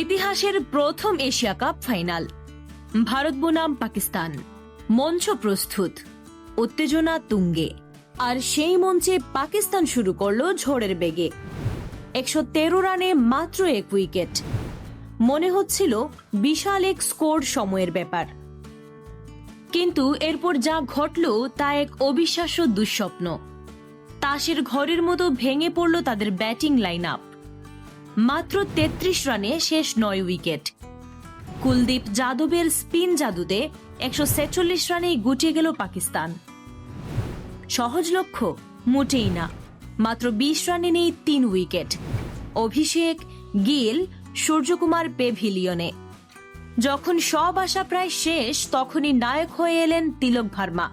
ইতিহাসের প্রথম Asia cup final. Bharat বনাম পাকিস্তান। মঞ্চ প্রস্তুত। উত্তেজনা তুঙ্গে। আর সেই মঞ্চে পাকিস্তান শুরু করল ঝড়ের বেগে। একশো তেরো রানে মাত্র এক উইকেট। মনে হচ্ছিল বিশাল এক স্কোর সময়ের ব্যাপার। কিন্তু এরপর যা ঘটল তা এক অবিশ্বাস্য দুঃস্বপ্ন। তাসের ঘরের মতো ভেঙে পড়ল তাদের ব্যাটিং লাইন আপ মাত্র তেত্রিশ রানে শেষ নয় উইকেট। কুলদীপ যাদবের স্পিন জাদুতে একশো ছেচল্লিশ রানেই গুটিয়ে গেল পাকিস্তান। সহজ লক্ষ্য, মোটেই না। মাত্র বিশ রানে নেই তিন উইকেট। অভিষেক, গিল, সূর্যকুমার পেভিলিয়নে। যখন সব আশা প্রায় শেষ, তখনই নায়ক হয়ে এলেন তিলক ভার্মা।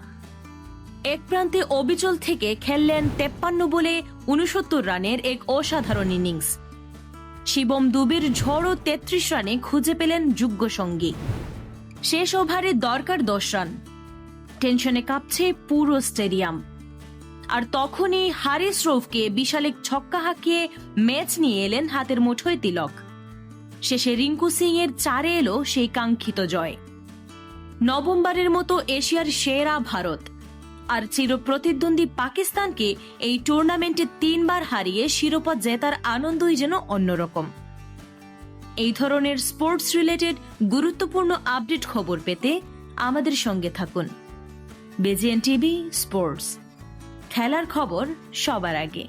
এক প্রান্তে অবিচল থেকে খেললেন তেপ্পান্ন বলে উনসত্তর রানের এক অসাধারণ ইনিংস। শিবম দুবের ঝড়ো তেত্রিশ রানে খুঁজে পেলেন যোগ্য সঙ্গী। শেষ ওভারে দরকার দশ রান। টেনশনে কাঁপছে পুরো স্টেডিয়াম। আর তখনই হারিস রৌফকে বিশাল এক ছক্কা হাঁকিয়ে ম্যাচ নিয়ে এলেন হাতের মুঠোয় তিলক। শেষে রিঙ্কু সিং এর চারে এলো সেই কাঙ্ক্ষিত জয়। নভেম্বরের মতো এশিয়ার সেরা ভারত। আর চির প্রতিদ্বন্দ্বী পাকিস্তানকে এই টুর্নামেন্টে তিনবার হারিয়ে শিরোপা জেতার আনন্দই যেন অন্যরকম। এই ধরনের স্পোর্টস রিলেটেড গুরুত্বপূর্ণ আপডেট খবর পেতে আমাদের সঙ্গে থাকুন। বেজিএন টিভি স্পোর্টস খেলার খবর সবার আগে।